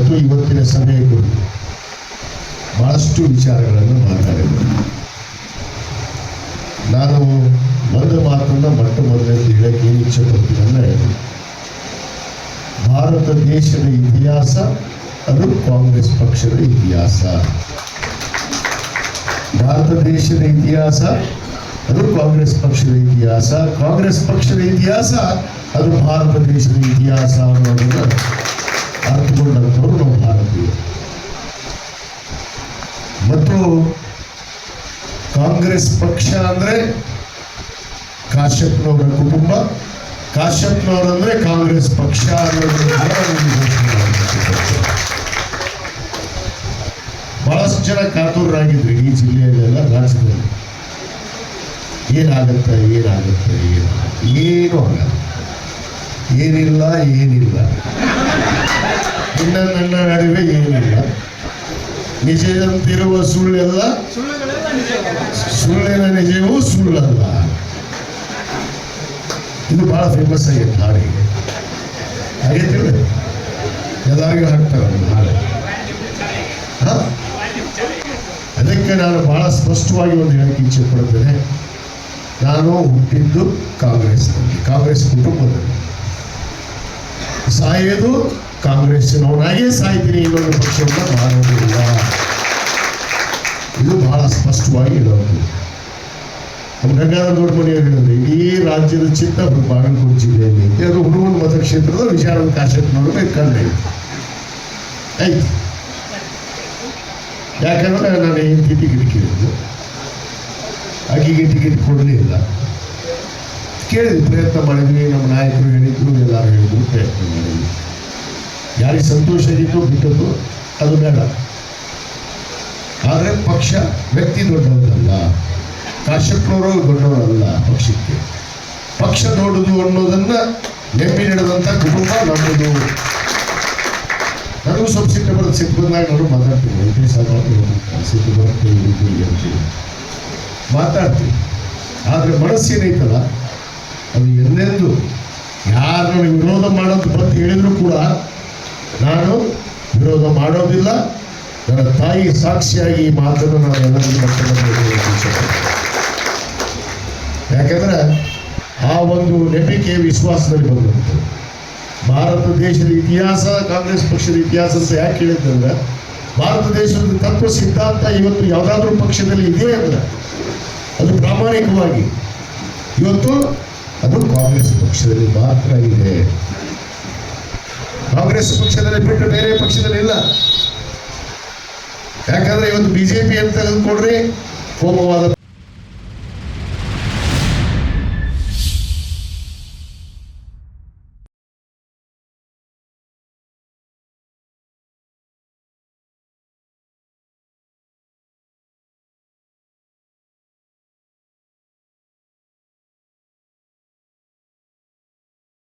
ಮತ್ತು ಇವತ್ತಿನ ಸಭೆಯ ಕುರಿತು ಬಹಳಷ್ಟು ವಿಚಾರಗಳನ್ನು ಮಾತಾಡಿದರು ನಾನು ಒಂದು ಮಾತನ್ನ ಮೊಟ್ಟ ಮೊದಲನೇದು ಹೇಳಕ್ಕೆ ಏನು ಇಚ್ಛೆ ಪಡ್ತೀನಿ ಭಾರತ ದೇಶದ ಇತಿಹಾಸ ಅದು ಕಾಂಗ್ರೆಸ್ ಪಕ್ಷದ ಇತಿಹಾಸ. ಭಾರತ ದೇಶದ ಇತಿಹಾಸ ಅದು ಕಾಂಗ್ರೆಸ್ ಪಕ್ಷದ ಇತಿಹಾಸ. ಕಾಂಗ್ರೆಸ್ ಪಕ್ಷದ ಇತಿಹಾಸ ಅದು ಭಾರತ ದೇಶದ ಇತಿಹಾಸ ಅನ್ನೋದನ್ನು ಅರ್ಥಕೊಂಡಂಥವ್ರು ನಾವು ಭಾರತೀಯರು ಮತ್ತು ಕಾಂಗ್ರೆಸ್ ಪಕ್ಷ ಅಂದ್ರೆ ಕಾಶ್ಯಪ್ನವರ ಕುಟುಂಬ ಕಾಶ್ಯಪ್ನವರಂದ್ರೆ ಕಾಂಗ್ರೆಸ್ ಪಕ್ಷ ಬಹಳಷ್ಟು ಜನ ಕಾತುರರಾಗಿದ್ರು ಈ ಜಿಲ್ಲೆಯಲ್ಲೆಲ್ಲ ರಾಜ್ಯದಲ್ಲಿ. ಏನಾಗತ್ತೆ, ಏನಾಗುತ್ತೆ ಏನು ಏನೂ ಆಗಲ್ಲ. ಏನಿಲ್ಲ ಏನಿಲ್ಲ. ಇನ್ನ ನನ್ನ ನಡುವೆ ಏನಿಲ್ಲ. ನಿಜದಂತಿರುವ ಸುಳ್ಳೆಲ್ಲ ಸುಳ್ಳಿನ ನಿಜವೂ ಸುಳ್ಳಲ್ಲ. ಇದು ಬಹಳ ಫೇಮಸ್ ಆಗೈತೆ ಹಾಡಿಗೆ ಆಗೈತಿಲ್ಲ ಎಲ್ಲರಿಗೂ ಹಾಕ್ತಾರೆ ಒಂದು ಹಾಡು ಅದಕ್ಕೆ ನಾನು ಬಹಳ ಸ್ಪಷ್ಟವಾಗಿ ಒಂದು ಹೇಳಕ್ಕೆ ಇಚ್ಛೆ ಪಡ್ತೇನೆ ನಾನು ಹುಟ್ಟಿದ್ದು ಕಾಂಗ್ರೆಸ್ನಲ್ಲಿ, ಕಾಂಗ್ರೆಸ್ ಕುಟುಂಬದಲ್ಲಿ. ಸಾಯೋದು ಕಾಂಗ್ರೆಸ್ಸಿನವನಾಗೇ ಸಾಯ್ತೀನಿ, ಇನ್ನೊಂದು ಪಕ್ಷವನ್ನು ಮಾಡೋದಿಲ್ಲ. ಇದು ಬಹಳ ಸ್ಪಷ್ಟವಾಗಿ ನಮ್ಮ ಗಂಗಾಧರ ದೊಡ್ಡ ಮನೆಯವರು ಹೇಳಿದ್ರೆ, ಇಡೀ ರಾಜ್ಯದ ಚಿತ್ತ ಬಾಗಲಕೋಟೆ ಜಿಲ್ಲೆಯಲ್ಲಿ ಅದು ಹುಡುಗನ ಮತಕ್ಷೇತ್ರದ ವಿಶಾಲ ಕಾಶ್ಯಪ್ನವರು ಕಂಡು ಆಯ್ತು. ಯಾಕಂದ್ರೆ ನಾನು ಹೆಂಡತಿ ಟಿಕೆಟ್ ಕೇಳಿದ್ದು. ಆಕೆಗೆ ಟಿಕೆಟ್ ಕೊಡಲಿಲ್ಲ ಕೇಳಿದ್ವಿ ಪ್ರಯತ್ನ ಮಾಡಿದ್ವಿ, ನಮ್ಮ ನಾಯಕರು, ಹೇಳಿದ್ರು, ಎಲ್ಲರೂ ಹೇಳಿದ್ರು ಪ್ರಯತ್ನ ಮಾಡಿದ್ವಿ. ಯಾರಿಗೆ ಸಂತೋಷ ಆಗಿತ್ತು ಬಿಟ್ಟದ್ದು ಅದು ಬೇಡ. ಆದರೆ ಪಕ್ಷ ವ್ಯಕ್ತಿ ದೊಡ್ಡವರಲ್ಲ. ಕಾಶ್ಯಪ್ನವರು ದೊಡ್ಡವರಲ್ಲ ಪಕ್ಷಕ್ಕೆ. ಪಕ್ಷ ದೊಡ್ಡದು ಅನ್ನೋದನ್ನ ನೆನಪಿನಿಡದಂಥ ಕುಟುಂಬ ನಮ್ಮದು. ನನಗೂ ಸ್ವಲ್ಪ ಸಿಟ್ಟು ಬರುತ್ತೆ ಸಿಟ್ಟು ಬಂದಾಗ ನಾನು ಮಾತಾಡ್ತೀನಿ. ವೆಂಕಟೇಶ್ ಸಿಟ್ಟು ಬರುತ್ತೆ ಮನಸ್ಸೇನೈತಲ್ಲ, ಅದು ಎಂದೆಂದು ಯಾರು ವಿರೋಧ ಮಾಡೋದು ಬಂದು ಹೇಳಿದ್ರು ಕೂಡ ನಾನು ವಿರೋಧ ಮಾಡೋದಿಲ್ಲ. ನನ್ನ ತಾಯಿ ಸಾಕ್ಷಿಯಾಗಿ ಈ ಮಾತನ್ನು ನಾನು ಎಲ್ಲರಿಗೂ ಯಾಕಂದ್ರೆ ಆ ಒಂದು ನಂಬಿಕೆ ವಿಶ್ವಾಸದಲ್ಲಿ ಬಂದು ಭಾರತ ದೇಶದ ಇತಿಹಾಸ, ಕಾಂಗ್ರೆಸ್ ಪಕ್ಷದ ಇತಿಹಾಸ ಅಂತ ಯಾಕೆ ಹೇಳಿದ್ದಂದ್ರೆ ಭಾರತ ದೇಶದ ತತ್ವ ಸಿದ್ಧಾಂತ ಇವತ್ತು ಯಾವುದಾದ್ರೂ ಪಕ್ಷದಲ್ಲಿ ಇದೆ ಅಂದ್ರೆ ಅದು ಪ್ರಾಮಾಣಿಕವಾಗಿ. ಇವತ್ತು ಅದು ಕಾಂಗ್ರೆಸ್ ಪಕ್ಷದಲ್ಲಿ ಮಾತ್ರ ಇದೆ. ಕಾಂಗ್ರೆಸ್ ಪಕ್ಷದಲ್ಲಿ ಬಿಟ್ಟು ಬೇರೆ ಪಕ್ಷದಲ್ಲಿ ಇಲ್ಲ. ಯಾಕಂದ್ರೆ ಇವತ್ತು ಬಿಜೆಪಿ ಅಂತ ತೆಗೆದುಕೊಂಡ್ರೆ ಕೋಮವಾದ